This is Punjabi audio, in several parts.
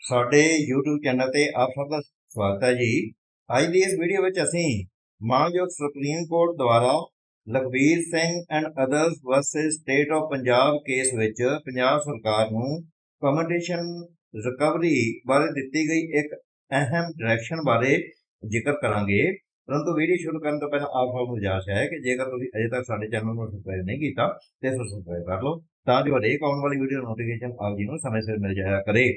ਸਾਡੇ YouTube ਚੈਨਲ ਤੇ ਆਪ ਸਭ ਦਾ ਸਵਾਗਤ ਹੈ ਜੀ। ਅੱਜ ਦੀ ਇਸ ਵੀਡੀਓ ਵਿੱਚ ਅਸੀਂ ਮਾਨਯੋਗ ਸੁਪਰੀਮ ਕੋਰਟ ਦੁਆਰਾ Lakhbir Singh and others versus state of Punjab case ਵਿੱਚ ਪੰਜਾਬ ਸਰਕਾਰ ਨੂੰ ਕਮੈਂਡੇਸ਼ਨ ਰਿਕਵਰੀ ਬਾਰੇ ਦਿੱਤੀ ਗਈ ਇੱਕ ਅਹਿਮ ਡਾਇਰੈਕਸ਼ਨ ਬਾਰੇ ਜ਼ਿਕਰ ਕਰਾਂਗੇ। ਪਰੰਤੂ ਵੀਡੀਓ ਸ਼ੁਰੂ ਕਰਨ ਤੋਂ ਪਹਿਲਾਂ ਆਪ ਸਭ ਨੂੰ ਗੁਜ਼ਾਰਿਸ਼ ਹੈ ਕਿ ਜੇਕਰ ਤੁਸੀਂ ਅਜੇ ਤੱਕ ਸਾਡੇ ਚੈਨਲ ਨੂੰ ਸਬਸਕ੍ਰਾਈਬ ਨਹੀਂ ਕੀਤਾ, ਤੇ ਇਸ ਸਬਸਕ੍ਰਾਈਬ ਕਰ ਲਓ, ਤਾਂ ਜੋ ਹਰੇਕ ਆਉਣ ਵਾਲੀ ਵੀਡੀਓ ਨੋਟੀਫਿਕੇਸ਼ਨ ਆਪ ਜੀ ਨੂੰ ਸਮੇਂ ਸਿਰ ਮਿਲ ਜਾਇਆ ਕਰੇ।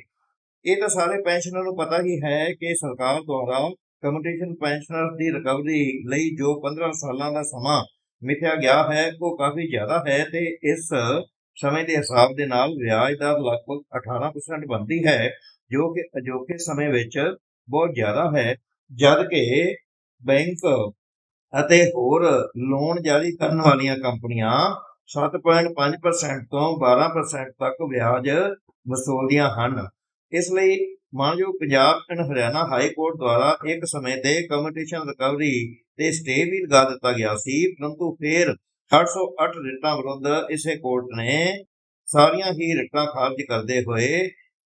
ਇਹ ਤਾਂ ਸਾਰੇ ਪੈਨਸ਼ਨਰ ਨੂੰ ਪਤਾ ਹੀ ਹੈ ਕਿ ਸਰਕਾਰ ਦੁਆਰਾ ਕਮਿਊਨੀਕੇਸ਼ਨ ਪੈਨਸ਼ਨਰ ਦੀ ਰਿਕਵਰੀ ਲਈ ਜੋ 15 ਸਾਲਾਂ ਦਾ ਸਮਾਂ ਮਿਥਿਆ ਗਿਆ ਹੈ, ਉਹ ਕਾਫੀ ਜ਼ਿਆਦਾ ਹੈ ਤੇ ਇਸ ਸਮੇਂ ਦੇ ਹਿਸਾਬ ਦੇ ਨਾਲ ਵਿਆਜ ਦਰ ਲਗਭਗ 18% ਬਣਦੀ ਹੈ, ਜੋ ਕਿ ਅਜੋਕੇ ਸਮੇਂ ਵਿੱਚ ਬਹੁਤ ਜ਼ਿਆਦਾ ਹੈ। ਜਦ ਕਿ ਬੈਂਕ ਅਤੇ ਹੋਰ ਲੋਨ ਜਾਰੀ ਕਰਨ ਵਾਲੀਆਂ ਕੰਪਨੀਆਂ 7.5% ਤੋਂ 12% ਤੱਕ ਵਿਆਜ ਵਸੂਲਦੀਆਂ ਹਨ। ਇਸ ਲਈ ਮਾਨਯੋਗ Punjab and Haryana high court ਦੁਆਰਾ ਇੱਕ ਸਮੇਂ ਤੇ ਕਮਿਊਨੀਕੇਸ਼ਨ ਰਿਕਵਰੀ ਤੇ ਸਟੇ ਵੀ ਲਗਾ ਦਿੱਤਾ ਗਿਆ ਸੀ, ਪਰੰਤੂ ਫਿਰ 808 ਰਿਟਾਂ ਵਿਰੁੱਧ ਇਸੇ ਕੋਰਟ ਨੇ ਸਾਰੀਆਂ ਹੀ ਰਿਟਾਂ ਖਾਰਜ ਕਰਦੇ ਹੋਏ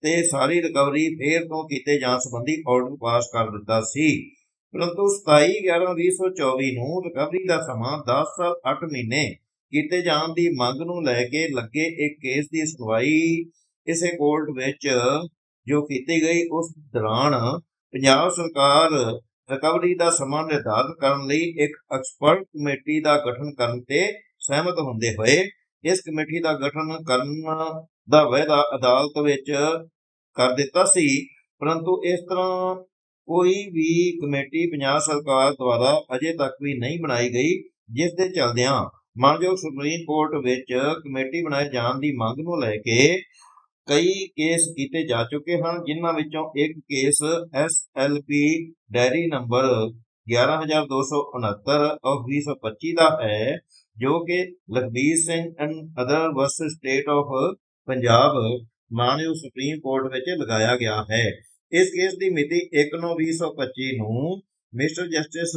ਤੇ ਸਾਰੀ ਰਿਕਵਰੀ ਫੇਰ ਤੋਂ ਕੀਤੇ ਜਾਣ ਸੰਬੰਧੀ ਆਰਡਰ ਪਾਸ ਕਰ ਦਿੱਤਾ ਸੀ। ਪਰੰਤੂ 27/11/2024 ਨੂੰ ਰਿਕਵਰੀ ਦਾ ਸਮਾਂ 10 ਸਾਲ 8 ਮਹੀਨੇ ਕੀਤੇ ਜਾਣ ਦੀ ਮੰਗ ਨੂੰ ਲੈ ਕੇ ਲੱਗੇ ਇੱਕ ਕੇਸ ਦੀ ਸੁਣਵਾਈ ਇਸੇ ਕੋਰਟ ਵਿੱਚ ਜੋ ਕੀਤੀ ਗਈ, ਉਸ ਦੌਰਾਨ ਪੰਜਾਬ ਸਰਕਾਰ ਰਿਕਵਰੀ ਦਾ ਸਮਾਂ ਨਿਰਧਾਰਤ ਕਰਨ ਲਈ ਇੱਕ ਐਕਸਪਰਟ ਕਮੇਟੀ ਦਾ ਗਠਨ ਕਰਨ ਤੇ ਸਹਿਮਤ ਹੁੰਦੇ ਹੋਏ, ਇਸ ਕਮੇਟੀ ਦਾ ਗਠਨ ਕਰਨ ਦਾ ਵਾਅਦਾ ਅਦਾਲਤ ਵਿੱਚ ਕਰ ਦਿੱਤਾ ਸੀ। ਪਰੰਤੂ ਇਸ ਤਰ੍ਹਾਂ ਕੋਈ ਵੀ ਕਮੇਟੀ ਪੰਜਾਬ ਸਰਕਾਰ ਦੁਆਰਾ ਅਜੇ ਤੱਕ ਵੀ ਨਹੀਂ ਬਣਾਈ ਗਈ, ਜਿਸ ਦੇ ਚਲਦਿਆਂ ਮਾਨਯੋਗ ਸੁਪਰੀਮ ਕੋਰਟ ਵਿੱਚ ਕਮੇਟੀ ਬਣਾਏ ਜਾਣ ਦੀ ਮੰਗ ਨੂੰ ਲੈ ਕੇ ਕਈ ਕੇਸ ਕੀਤੇ ਜਾ ਚੁੱਕੇ ਹਨ, ਜਿਨ੍ਹਾਂ ਵਿੱਚੋਂ ਇੱਕ case SLP diary number 11269 of 2025 ਦਾ ਹੈ, ਜੋ ਕਿ Lakhbir Singh and other versus state of Punjab ਮਾਨਯੋਗ ਸੁਪਰੀਮ ਕੋਰਟ ਵਿੱਚ ਲਗਾਇਆ ਗਿਆ ਹੈ। ਇਸ ਕੇਸ ਦੀ ਮਿਤੀ 1/9/2025 ਨੂੰ ਮਿਸਟਰ ਜਸਟਿਸ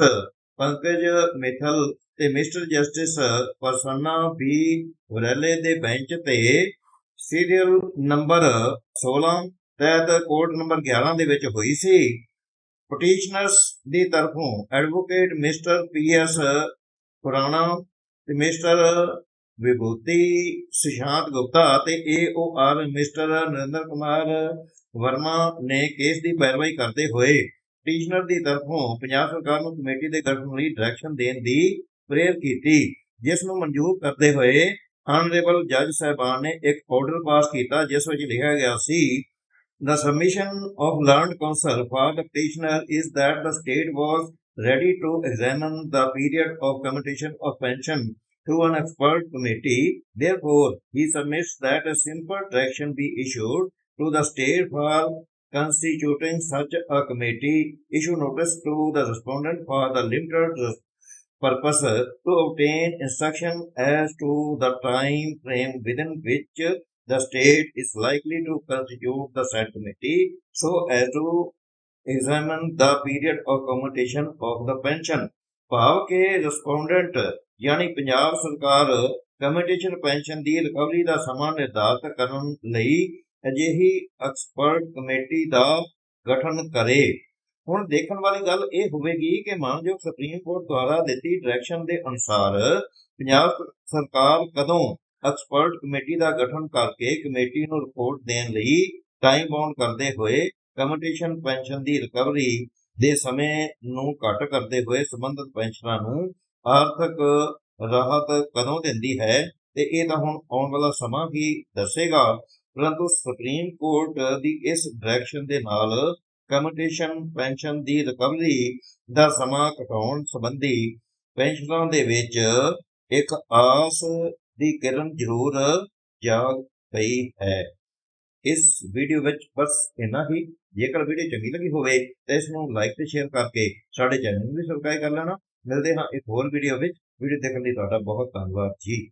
ਪੰਕਜ ਮਿਥਲ ਤੇ mister justice Prasanna B Varale ਦੇ ਬੈਂਚ ਤੇ ਸੀਰੀਅਲ ਨੰਬਰ 16 ਤਹਿਤ ਕੋਰਟ ਨੰਬਰ 11 ਦੇ ਵਿੱਚ ਹੋਈ ਸੀ। ਪਟੀਸ਼ਨਰਸ ਦੀ ਤਰਫੋਂ ਐਡਵੋਕੇਟ ਮਿਸਟਰ ਪੀਐਸ ਖੁਰਾਣਾ ਤੇ ਮਿਸਟਰ ਵਿਭੂਤੀ ਸੁਸ਼ਾਂਤ ਗੁਪਤਾ ਤੇ ਏਓਆਰ ਮਿਸਟਰ ਨਰਿੰਦਰ ਕੁਮਾਰ ਵਰਮਾ ਨੇ ਕੇਸ ਦੀ ਪੈਰਵਾਈ ਕਰਦੇ ਹੋਏ ਪਟੀਸ਼ਨਰ ਦੀ ਤਰਫੋਂ ਪੰਜਾਬ ਸਰਕਾਰ ਨੂੰ ਕਮੇਟੀ ਦੇ ਗਠਨ ਲਈ ਡਾਇਰੈਕਸ਼ਨ ਦੇਣ ਦੀ ਪ੍ਰੇਰ ਕੀਤੀ, ਜਿਸ ਨੂੰ ਮਨਜ਼ੂਰ ਕਰਦੇ ਹੋਏ ਆਨਰੇਬਲ ਜੱਜ ਸਾਹਿਬਾਨ ਨੇ ਇੱਕ ਆਰਡਰ ਪਾਸ ਕੀਤਾ ਜਿਸ ਵਿੱਚ ਲਿਖਿਆ ਗਿਆ ਸੀ The submission of learned counsel for the petitioner is that the state was ready to examine the period of commutation of pension to an expert committee. Therefore, he submits that a simple direction be issued to the state for constituting such a committee. Issue notice to the respondent for the limited purpose to obtain instruction as to the time frame within which the state is likely to constitute the said committee so as to examine the period of commutation of the pension. ਭਾਵ ਕਿ ਰਿਸਪੋਂਡੈਂਟ ਯਾਨੀ ਪੰਜਾਬ ਸਰਕਾਰ ਕਮਿਊਟੇਸ਼ਨ ਪੈਨਸ਼ਨ ਦੀ ਰਿਕਵਰੀ ਦਾ ਸਮਾਂ ਨਿਰਧਾਰਤ ਕਰਨ ਲਈ ਅਜਿਹੀ ਐਕਸਪਰਟ ਕਮੇਟੀ ਦਾ ਗਠਨ ਕਰੇ ਹੁਣ ਦੇਖਣ ਵਾਲੀ ਗੱਲ ਇਹ ਹੋਵੇਗੀ ਕਿ ਮਾਨਯੋਗ ਸੁਪਰੀਮ ਕੋਰਟ ਦੁਆਰਾ ਦਿੱਤੀ ਡਾਇਰੈਕਸ਼ਨ ਦੇ ਅਨੁਸਾਰ ਪੰਜਾਬ ਸਰਕਾਰ ਕਦੋਂ ਐਕਸਪਰਟ ਕਮੇਟੀ ਦਾ ਗਠਨ ਕਰਕੇ ਕਮੇਟੀ ਨੂੰ ਰਿਪੋਰਟ ਦੇਣ ਲਈ ਟਾਈਮ ਬਾਉਂਡ ਕਰਦੇ ਹੋਏ ਕਮਿਊਟੇਸ਼ਨ ਪੈਨਸ਼ਨ ਦੀ ਰਿਕਵਰੀ ਦੇ ਸਮੇਂ ਨੂੰ ਘੱਟ ਕਰਦੇ ਹੋਏ ਸੰਬੰਧਿਤ ਪੈਨਸ਼ਨਰਾਂ ਨੂੰ ਆਰਥਿਕ ਰਾਹਤ ਕਦੋਂ ਦਿੰਦੀ ਹੈ ਤੇ ਇਹ ਤਾਂ ਹੁਣ ਆਉਣ ਵਾਲਾ ਸਮਾਂ ਹੀ ਦੱਸੇਗਾ, ਪਰੰਤੂ ਸੁਪਰੀਮ ਕੋਰਟ ਦੀ ਇਸ ਡਾਇਰੈਕਸ਼ਨ ਦੇ ਨਾਲ ਕਮਿਊਟੇਸ਼ਨ ਪੈਨਸ਼ਨ ਦੀ ਰਿਕਵਰੀ ਦਾ ਸਮਾਂ ਘਟਾਉਣ ਸੰਬੰਧੀ ਪੈਨਸ਼ਨਰਾਂ ਦੇ ਵਿੱਚ ਇੱਕ ਆਸ ਦੀ ਕਿਰਨ ਜ਼ਰੂਰ ਜਾਗ ਪਈ ਹੈ। ਇਸ ਵੀਡੀਓ ਵਿੱਚ ਬਸ ਇੰਨਾ ਹੀ। ਜੇਕਰ ਵੀਡੀਓ ਚੰਗੀ ਲੱਗੀ ਹੋਵੇ ਤਾਂ ਇਸ ਨੂੰ ਲਾਈਕ ਤੇ ਸ਼ੇਅਰ ਕਰਕੇ ਸਾਡੇ ਚੈਨਲ ਨੂੰ ਵੀ ਸਬਸਕ੍ਰਾਈਬ ਕਰ ਲੈਣਾ। ਮਿਲਦੇ ਹਾਂ ਇੱਕ ਹੋਰ ਵੀਡੀਓ ਵਿੱਚ। ਵੀਡੀਓ ਦੇਖਣ ਲਈ ਤੁਹਾਡਾ ਬਹੁਤ ਧੰਨਵਾਦ ਜੀ।